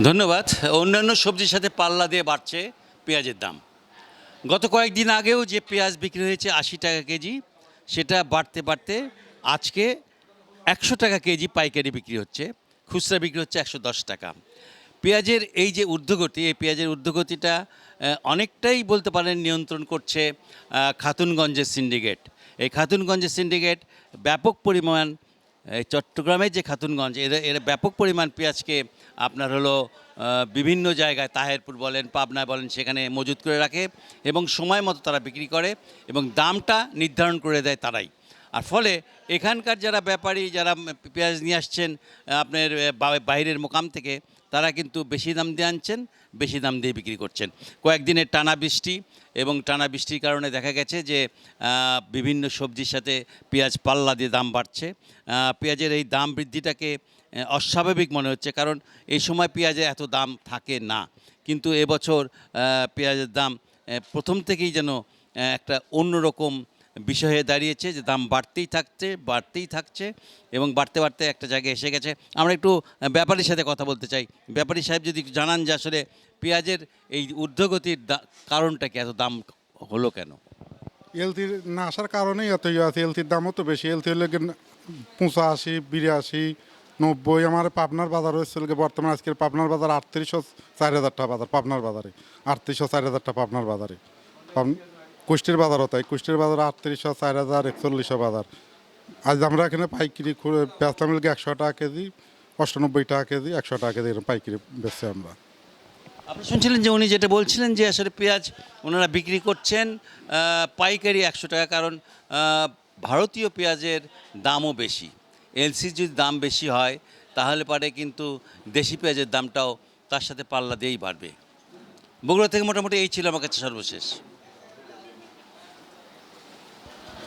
ধন্যবাদ। অন্যান্য সবজির সাথে পাল্লা দিয়ে বাড়ছে পেঁয়াজের দাম। গত কয়েকদিন আগেও যে পেঁয়াজ বিক্রি হয়েছে আশি টাকা কেজি, সেটা বাড়তে বাড়তে আজকে একশো টাকা কেজি পাইকারি বিক্রি হচ্ছে, খুচরা বিক্রি হচ্ছে একশো দশ টাকা। পেঁয়াজের এই যে ঊর্ধ্বগতি, এই পেঁয়াজের ঊর্ধ্বগতিটা অনেকটাই বলতে পারেন নিয়ন্ত্রণ করছে খাতুনগঞ্জের সিন্ডিকেট। এই খাতুনগঞ্জের সিন্ডিকেট ব্যাপক পরিমাণ চট্টগ্রামের যে খাতুনগঞ্জ, এরা এরা ব্যাপক পরিমাণ পেঁয়াজকে আপনার হলো বিভিন্ন জায়গায় তাহেরপুর বলেন পাবনা বলেন, সেখানে মজুত করে রাখে এবং সময় মতো তারা বিক্রি করে এবং দামটা নির্ধারণ করে দেয় তারাই। আর ফলে এখানকার যারা ব্যাপারী, যারা পেঁয়াজ নিয়ে আসছেন আপনার বাইরের মোকাম থেকে, তারা কিন্তু বেশি দাম দিয়ে আনছেন, বেশি দাম দিয়ে বিক্রি করছেন। কয়েকদিনের টানা বৃষ্টি এবং টানা বৃষ্টির কারণে দেখা গেছে যে বিভিন্ন সবজির সাথে পেঁয়াজ পাল্লা দিয়ে দাম বাড়ছে। পেঁয়াজের এই দাম বৃদ্ধিটাকে অস্বাভাবিক মনে হচ্ছে কারণ এই সময় পেঁয়াজের এত দাম থাকে না। কিন্তু এবছর পেঁয়াজের দাম প্রথম থেকেই যেন একটা অন্যরকম বিষয় হয়ে দাঁড়িয়েছে যে দাম বাড়তেই থাকছে বাড়তেই থাকছে এবং বাড়তে বাড়তে একটা জায়গায় এসে গেছে। আমরা একটু ব্যাপারীর সাথে কথা বলতে চাই। ব্যাপারী সাহেব যদি জানান যে আসলে পেঁয়াজের এই ঊর্ধ্বগতির কারণটা কি? এত দাম হলো কেন? এলতির না আসার কারণেই এত ইয়ে আছে। এলতির দামও তো বেশি। এলতি হলে পঁচাশি, বিরাশি, নব্বই। আমার পাবনার বাজার হয়েছিল বর্তমানে আজকের পাবনার বাজার আটত্রিশশো চার হাজার টাকা বাজার, পাবনার বাজারে। আটত্রিশশো চার হাজার টাকা পাবনার বাজারে। কুষ্টির বাজারও তাই কুষ্টির বাজার আটত্রিশশো চার হাজার একচল্লিশশো বাজার। আজ আমরা এখানে পাইকারি করে বেচলাম একশো টাকা কেজি, অষ্টানব্বই টাকা কেজি, একশো টাকা কেজি এরকম পাইকারি বেচছি আমরা। আপনি শুনছিলেন যে উনি যেটা বলছিলেন যে আসলে পেঁয়াজ ওনারা বিক্রি করছেন পাইকারি একশো টাকা কারণ ভারতীয় পেঁয়াজের দামও বেশি। এলসির যদি দাম বেশি হয়, তাহলে পারে কিন্তু দেশি পেঁয়াজের দামটাও তার সাথে পাল্লা দিয়েই বাড়বে। বগুড়া থেকে মোটামুটি এই ছিল আমার কাছে সর্বশেষ।